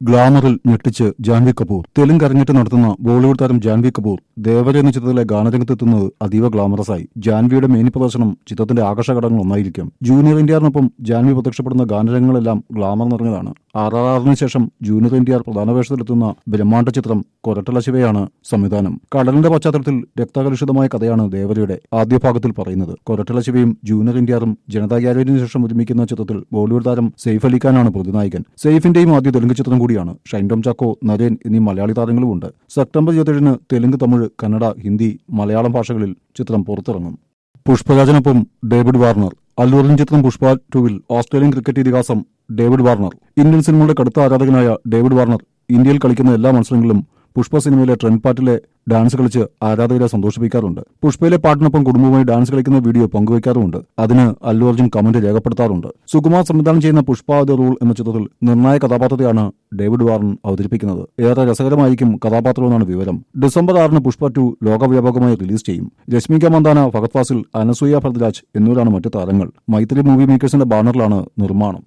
ഗ്ലാമറിൽ ഞെട്ടിച്ച് ജാൻവി കപൂർ. തെലുങ്ക് അരങ്ങേറ്റം നടത്തുന്ന ബോളിവുഡ് താരം ജാൻവി കപൂർ ദേവര എന്ന ചിത്രത്തിലെ ഗാനരംഗത്തെത്തുന്നത് അതീവ ഗ്ലാമറസായി. ജാൻവിയുടെ മേനി പ്രദർശനം ചിത്രത്തിന്റെ ആകർഷഘടകങ്ങൾ ഒന്നായിരിക്കും ജൂനിയർ ഇന്ത്യറിനൊപ്പം ജാൻവി പ്രത്യക്ഷപ്പെടുന്ന ഗാനരംഗങ്ങളെല്ലാം ഗ്ലാമർ നിറഞ്ഞതാണ്. ആർ ആർ ആറിന് ശേഷം ജൂനിയർ ഇന്ത്യർ പ്രധാന വേഷത്തിലെത്തുന്ന ബ്രഹ്മാണ്ഡ ചിത്രം കൊരട്ടല ശിവയാണ് സംവിധാനം. കടലിന്റെ പശ്ചാത്തലത്തിൽ രക്തകലുഷിതമായ കഥയാണ് ദേവരയുടെ ആദ്യ ഭാഗത്തിൽ പറയുന്നത്. കൊരട്ടല ശിവയും ജൂനിയർ ഇന്ത്യറും ജനതാ ഗ്യാലറിന് ശേഷം ഒരുമിക്കുന്ന ചിത്രത്തിൽ ബോളിവുഡ് താരം സെയ്ഫ് അലിഖാനാണ് പ്രതിനായകൻ. സെയ്ഫിന്റെയും ആദ്യ തെലുങ്ക് ചിത്രം കൂടിയാണ്. ഷൈൻഡോം ചാക്കോ നരേൻ എന്നീ മലയാളി താരങ്ങളും ഉണ്ട്. സെപ്റ്റംബർ ഇരുപത്തിയേഴിന് തെലുങ്ക് തമിഴ് കന്നഡ ഹിന്ദി മലയാളം ഭാഷകളിൽ ചിത്രം പുറത്തിറങ്ങും. പുഷ്പരാജനൊപ്പം ഡേവിഡ് വാർണർ. അല്ലു അർജുൻ ചിത്രം പുഷ്പ ടുവിൽ ഓസ്ട്രേലിയൻ ക്രിക്കറ്റ് ഇതിഹാസം ഡേവിഡ് വാർണർ. ഇന്ത്യൻ സിനിമയുടെ കടുത്ത ആരാധകനായ ഡേവിഡ് വാർണർ ഇന്ത്യയിൽ കളിക്കുന്ന എല്ലാ മത്സരങ്ങളിലും പുഷ്പ സിനിമയിലെ ട്രെൻഡ് പാട്ടിലെ ഡാൻസ് കളിച്ച് ആരാധകരെ സന്തോഷിപ്പിക്കാറുണ്ട്. പുഷ്പയിലെ പാട്ടിനൊപ്പം കുടുംബവുമായി ഡാൻസ് കളിക്കുന്ന വീഡിയോ പങ്കുവയ്ക്കാറുമുണ്ട്. അതിന് അല്ലു അർജുൻ കമന്റ് രേഖപ്പെടുത്താറുണ്ട്. സുകുമാർ സംവിധാനം ചെയ്യുന്ന പുഷ്പ ദ റൂൾ എന്ന ചിത്രത്തിൽ നിർണായക കഥാപാത്രത്തെയാണ് ഡേവിഡ് വാർൺ അവതരിപ്പിക്കുന്നത്. ഏറെ രസകരമായിരിക്കും കഥാപാത്രമെന്നാണ് വിവരം. ഡിസംബർ ആറിന് പുഷ്പ ടു ലോകവ്യാപകമായി റിലീസ് ചെയ്യും. രശ്മിക മന്ദാന ഫഗത് ഫാസിൽ അനസൂയ ഭരദ്രാജ് എന്നിവരാണ് മറ്റു താരങ്ങൾ. മൈത്രി മൂവി മേക്കേഴ്സിന്റെ ബാനറിലാണ് നിർമ്മാണം.